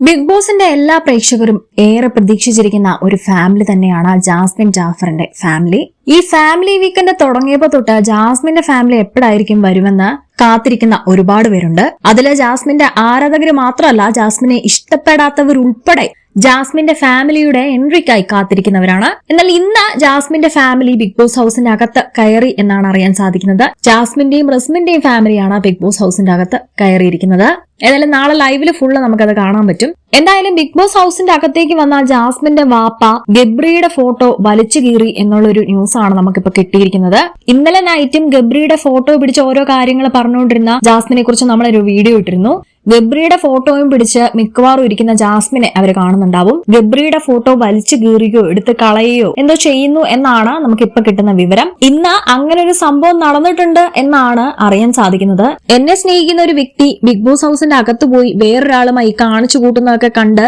Big ബോസിന്റെ എല്ലാ പ്രേക്ഷകരും ഏറെ പ്രതീക്ഷിച്ചിരിക്കുന്ന ഒരു ഫാമിലി തന്നെയാണ് ജാസ്മിൻ ജാഫറിന്റെ ഫാമിലി ഈ ഫാമിലി വീക്കെൻഡ് തുടങ്ങിയപ്പോ തൊട്ട് ജാസ്മിന്റെ ഫാമിലി എപ്പോഴായിരിക്കും വരുമെന്ന് കാത്തിരിക്കുന്ന ഒരുപാട് പേരുണ്ട്. അതിലെ ജാസ്മിന്റെ ആരാധകർ മാത്രമല്ല ജാസ്മിനെ ഇഷ്ടപ്പെടാത്തവർ ഉൾപ്പെടെ ജാസ്മിന്റെ ഫാമിലിയുടെ എൻട്രിക്കായി കാത്തിരിക്കുന്നവരാണ്. എന്നാൽ ഇന്ന് ജാസ്മിന്റെ ഫാമിലി ബിഗ് ബോസ് ഹൗസിന്റെ അകത്ത് കയറി എന്നാണ് അറിയാൻ സാധിക്കുന്നത്. ജാസ്മിന്റെയും റസ്മിന്റെയും ഫാമിലിയാണ് ബിഗ് ബോസ് ഹൗസിന്റെ അകത്ത് കയറിയിരിക്കുന്നത്. ഏതായാലും നാളെ ലൈവിൽ ഫുള്ള് നമുക്കത് കാണാൻ പറ്റും. എന്തായാലും ബിഗ് ബോസ് ഹൗസിന്റെ അകത്തേക്ക് വന്ന ജാസ്മിന്റെ വാപ്പ ഗബ്രിയുടെ ഫോട്ടോ വലിച്ചു കീറി എന്നുള്ളൊരു ന്യൂസ് ആണ് നമുക്കിപ്പോ കിട്ടിയിരിക്കുന്നത്. ഇന്നലെ നൈറ്റും ഗബ്രിയുടെ ഫോട്ടോ പിടിച്ച് ഓരോ കാര്യങ്ങൾ പറഞ്ഞുകൊണ്ടിരുന്ന ജാസ്മിനെ കുറിച്ച് നമ്മളൊരു വീഡിയോ ഇട്ടിരുന്നു. ഗബ്രിയുടെ ഫോട്ടോയും പിടിച്ച് മിക്കവാറും ഇരിക്കുന്ന ജാസ്മിനെ അവർ കാണുന്നുണ്ടാവും. ഗബ്രിയുടെ ഫോട്ടോ വലിച്ചു കീറുകയോ എടുത്ത് കളയുകയോ എന്തോ ചെയ്യുന്നു എന്നാണ് നമുക്ക് ഇപ്പൊ കിട്ടുന്ന വിവരം. ഇന്ന് അങ്ങനെ ഒരു സംഭവം നടന്നിട്ടുണ്ട് എന്നാണ് അറിയാൻ സാധിക്കുന്നത്. എന്നെ സ്നേഹിക്കുന്ന ഒരു വ്യക്തി ബിഗ് ബോസ് ഹൗസിന്റെ അകത്ത് പോയി വേറൊരാളുമായി കാണിച്ചു കൂട്ടുന്നതൊക്കെ കണ്ട്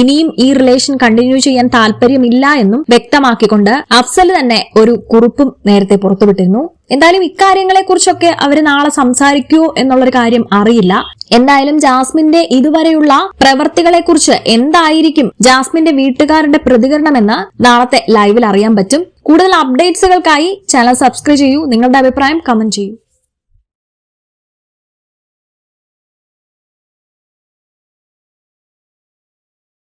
ഇനിയും ഈ റിലേഷൻ കണ്ടിന്യൂ ചെയ്യാൻ താല്പര്യമില്ല എന്നും വ്യക്തമാക്കിക്കൊണ്ട് അഫ്സൽ തന്നെ ഒരു കുറിപ്പും നേരത്തെ പുറത്തുവിട്ടിരുന്നു. എന്തായാലും ഇക്കാര്യങ്ങളെ കുറിച്ചൊക്കെ അവർ നാളെ സംസാരിക്കുമോ എന്നുള്ളൊരു കാര്യം അറിയില്ല. എന്തായാലും ജാസ്മിന്റെ ഇതുവരെയുള്ള പ്രവർത്തികളെ കുറിച്ച് എന്തായിരിക്കും ജാസ്മിന്റെ വീട്ടുകാരുടെ പ്രതികരണമെന്ന് നാളത്തെ ലൈവിൽ അറിയാൻ പറ്റും. കൂടുതൽ അപ്ഡേറ്റ്സുകൾക്കായി ചാനൽ സബ്സ്ക്രൈബ് ചെയ്യൂ. നിങ്ങളുടെ അഭിപ്രായം കമന്റ് ചെയ്യൂ.